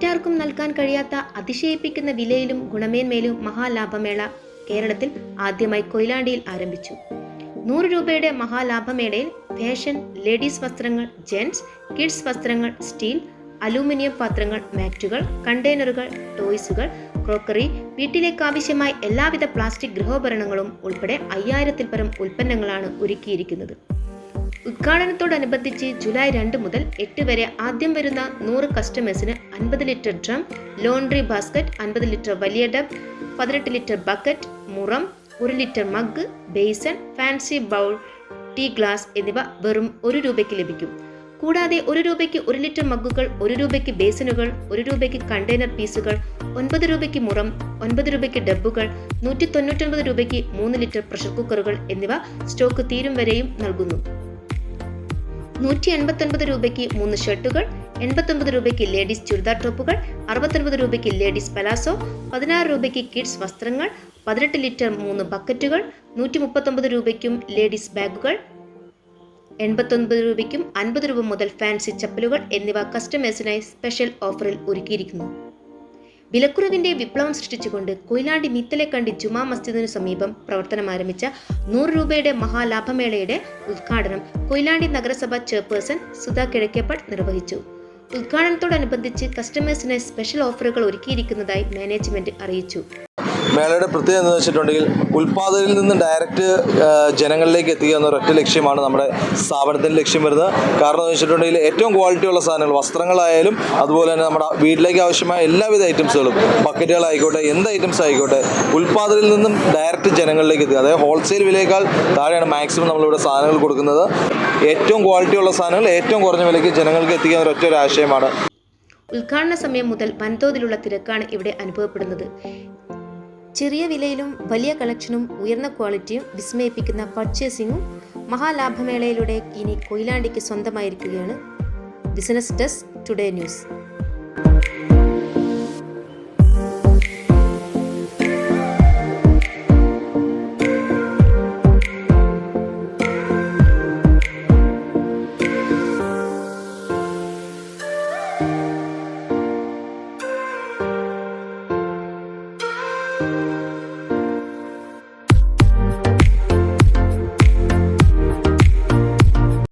കൊടുക്കാൻ കഴിയാത്ത അതിശയിപ്പിക്കുന്ന വിലയിലും ഗുണമേന്മയിലും മഹാലാഭമേള കേരളത്തിൽ ആദ്യമായി കൊയിലാണ്ടിയിൽ ആരംഭിച്ചു. നൂറ് രൂപയുടെ മഹാലാഭമേളയിൽ ഫാഷൻ ലേഡീസ് വസ്ത്രങ്ങൾ ജെൻസ് കിഡ്സ് വസ്ത്രങ്ങൾ സ്റ്റീൽ അലൂമിനിയം പാത്രങ്ങൾ മാറ്റുകൾ കണ്ടെയ്നറുകൾ ടോയ്സുകൾ ക്രോക്കറി വീട്ടിലേക്ക് ആവശ്യമായ എല്ലാവിധ പ്ലാസ്റ്റിക് ഗൃഹോപകരണങ്ങളും ഉൾപ്പെടെ അയ്യായിരത്തിൽ പരം ഉൽപ്പന്നങ്ങളാണ് ഒരുക്കിയിരിക്കുന്നത്. ഉദ്ഘാടനത്തോടനുബന്ധിച്ച് ജൂലൈ രണ്ട് മുതൽ എട്ട് വരെ ആദ്യം വരുന്ന നൂറ് കസ്റ്റമേഴ്സിന് അൻപത് ലിറ്റർ ഡ്രം ലോണ്ടറി ബാസ്ക്കറ്റ് അൻപത് ലിറ്റർ വലിയ ഡബ് പതിനെട്ട് ലിറ്റർ ബക്കറ്റ് മുറം ഒരു litre mug basin fancy bowl tea glass എന്നിവ വെറും ഒരു രൂപയ്ക്ക് ലഭിക്കും. കൂടാതെ ഒരു രൂപയ്ക്ക് ഒരു ലിറ്റർ മഗ്ഗുകൾ ഒരു രൂപയ്ക്ക് ബേസനുകൾ ഒരു രൂപയ്ക്ക് കണ്ടെയ്നർ പീസുകൾ ഒൻപത് രൂപയ്ക്ക് മുറം ഒൻപത് രൂപയ്ക്ക് ഡബ്ബുകൾ നൂറ്റി തൊണ്ണൂറ്റൊൻപത് രൂപയ്ക്ക് മൂന്ന് ലിറ്റർ പ്രഷർ കുക്കറുകൾ എന്നിവ സ്റ്റോക്ക് തീരും വരെയും നൽകുന്നു. നൂറ്റി എൺപത്തൊൻപത് രൂപയ്ക്ക് മൂന്ന് ഷർട്ടുകൾ എൺപത്തൊൻപത് രൂപയ്ക്ക് ലേഡീസ് ചുരിദാർ ടോപ്പുകൾ അറുപത്തൊൻപത് രൂപയ്ക്ക് ലേഡീസ് പലാസോ പതിനാറ് രൂപയ്ക്ക് കിഡ്സ് വസ്ത്രങ്ങൾ പതിനെട്ട് ലിറ്റർ മൂന്ന് ബക്കറ്റുകൾ നൂറ്റി മുപ്പത്തൊമ്പത് രൂപയ്ക്കും ലേഡീസ് ബാഗുകൾ എൺപത്തൊൻപത് രൂപയ്ക്കും അൻപത് രൂപ മുതൽ ഫാൻസി ചപ്പലുകൾ എന്നിവ കസ്റ്റമേഴ്സിനായി സ്പെഷ്യൽ ഓഫറിൽ ഒരുക്കിയിരിക്കുന്നു. വിലക്കുറവിന്റെ വിപ്ലവം സൃഷ്ടിച്ചുകൊണ്ട് കൊയിലാണ്ടി മിത്തലക്കണ്ടി ജുമാ മസ്ജിദിനു സമീപം പ്രവർത്തനം ആരംഭിച്ച നൂറ് രൂപയുടെ മഹാലാഭമേളയുടെ ഉദ്ഘാടനം കൊയിലാണ്ടി നഗരസഭ ചെയർപേഴ്സൺ സുധാ കിഴക്കേപ്പൾ നിർവഹിച്ചു. ഉദ്ഘാടനത്തോടനുബന്ധിച്ച് കസ്റ്റമേഴ്സിന് സ്പെഷ്യൽ ഓഫറുകൾ ഒരുക്കിയിരിക്കുന്നതായി മാനേജ്മെന്റ് അറിയിച്ചു. മേളയുടെ പ്രത്യേകത എന്ന് വെച്ചിട്ടുണ്ടെങ്കിൽ ഉൽപ്പാദകരിൽ നിന്ന് ഡയറക്റ്റ് ജനങ്ങളിലേക്ക് എത്തിക്കുക എന്ന ഒരൊറ്റ ലക്ഷ്യമാണ് നമ്മുടെ സ്ഥാപനത്തിന്റെ ലക്ഷ്യം വരുന്നത്. കാരണം എന്ന് വെച്ചിട്ടുണ്ടെങ്കിൽ ഏറ്റവും ക്വാളിറ്റി ഉള്ള സാധനങ്ങൾ വസ്ത്രങ്ങളായാലും അതുപോലെ തന്നെ നമ്മുടെ വീട്ടിലേക്ക് ആവശ്യമായ എല്ലാവിധ ഐറ്റംസുകളും ബക്കറ്റുകളായിക്കോട്ടെ എന്ത് ഐറ്റംസ് ആയിക്കോട്ടെ ഉൽപ്പാദകരിൽ നിന്നും ഡയറക്റ്റ് ജനങ്ങളിലേക്ക് എത്തുക അതായത് ഹോൾസെയിൽ വിലയേക്കാൾ താഴെയാണ് മാക്സിമം നമ്മളിവിടെ സാധനങ്ങൾ കൊടുക്കുന്നത്. ഏറ്റവും ക്വാളിറ്റി ഉള്ള സാധനങ്ങൾ ഏറ്റവും കുറഞ്ഞ വിലയ്ക്ക് ജനങ്ങൾക്ക് എത്തിക്കുക എന്ന ഒരൊറ്റ ഒരു ആശയമാണ്. ഉദ്ഘാടന സമയം മുതൽ വൻതോതിലുള്ള തിരക്കാണ് ഇവിടെ അനുഭവപ്പെടുന്നത്. ചെറിയ വിലയിലും വലിയ കളക്ഷനും ഉയർന്ന ക്വാളിറ്റിയും വിസ്മയിപ്പിക്കുന്ന പർച്ചേസിംഗും മഹാലാഭമേളയിലൂടെ ഇനി കൊയിലാണ്ടിക്ക് സ്വന്തമായിരിക്കുകയാണ്. Business desk today news.